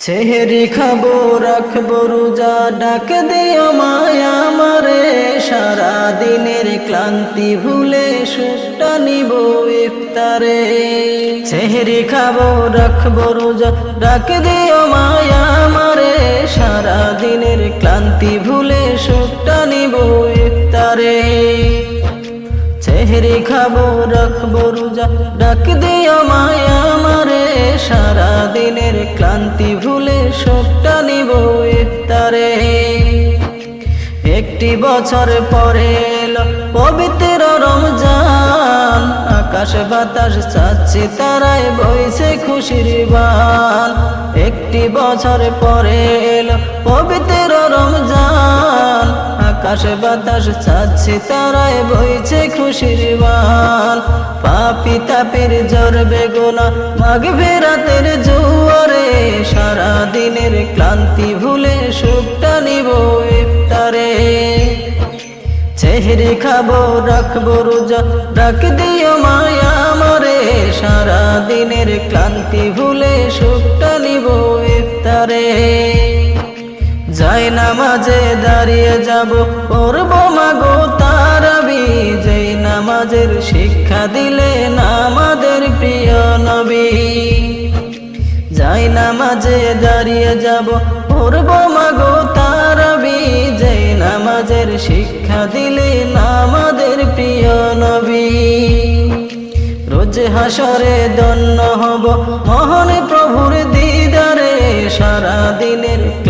ছেহেরি খাব, রাখব, রোজা ডাক দিও মায়া মারে সারা দিনের ক্লান্তি ভুলে সুখটা নিব ইফতারে। ছেহেরি খাব, রাখব, রোজা ডাক দিও মায়া মারে সারা দিনের ক্লান্তি ভুলে সুখটা নিব ইফতারে। চেহারি খাব, রাখব রোজা। ডাক দিও মায়া মারে সারা দিনের ক্লান্তি ভুলে সবটা নিব ইফতারে। একটি বছর পরে এলো পবিত্র রমজান। আকাশ বাতাস চাচ্ছি, তারাই বইছে খুশির বান। একটি বছর পরে এলো পবিত্র রমজান। আকাশ বাতাস চাচ্ছি তারাই বইছে খুশির বান পাপি তাপের জ্বর বেগুনা মাঘ ফেরাতের জোয়ারে। সারা দিনের ক্লান্তি ভুলে সুখটা নিব ইফতারে। চেহারি খাব, রাখব রোজা, ডাক দিও মায়া মরে সারা দিনের ক্লান্তি ভুলে সুখটা নিব ইফতারে। নামাজে দাঁড়িয়ে যাব পড়ব মাগো তারাবি। যেই নামাজের শিক্ষা দিলেন আমাদের প্রিয় নবী। যাই নামাজে দাঁড়িয়ে যাব পড়ব মাগো তারাবি। যেই নামাজের শিক্ষা দিলেন আমাদের প্রিয় নবী। রোজ হাসরে দন্য হব মহান প্রভুর দিদারে। সারা দিনের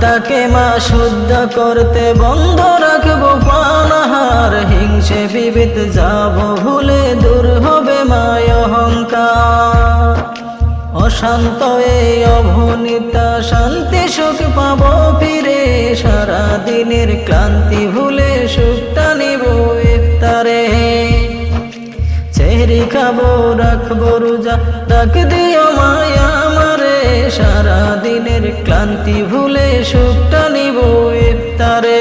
আত্মাকে মা শুদ্ধ করতে বন্ধ রাখব পানাহার হিংসে বিভেদ যাব, ভুলে দূর হবে মায় অহংকার। অশান্ত এই অভনিতা শান্তি সুখ পাব ফিরে সারা দিনের ক্লান্তি ভুলে সুখটা নিব ইফতারে। চেহারি খাব, রাখব রোজা, ডাক দিও মায়া মারে সারা দিনের ক্লান্তি ভুলে সুখটা নিব ইফতারে।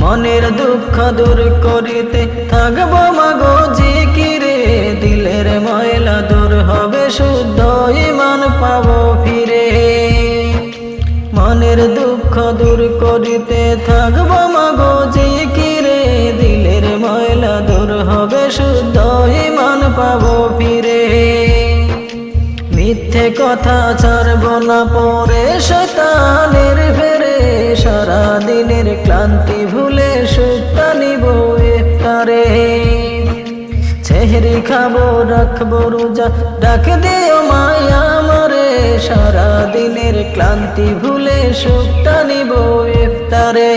মনের দুঃখ দূর করিতে থাকব মাগো জিকিরে দিলের ময়লা দূর হবে, শুদ্ধ ইমান পাবো ফিরে। মনের দুঃখ দূর করিতে থাকব মাগো জিকিরে দিলের ময়লা দূর হবে, শুদ্ধ ইমান পাবো ফিরে। মিথ্যে কথা ছাড়ব না পরে শতানের ফেরে। সারা দিনের ক্লান্তি ভুলে সুখটা নিব ইফতারে চেহারি খাব, রাখব রোজা, ডাক দিও মায়া মরে সারা দিনের ক্লান্তি ভুলে সুখটা নিব ইফতারে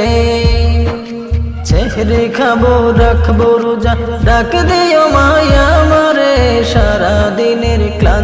চেহারি খাব, রাখব রোজা, ডাক দিও মায়া মরে সারা দিনের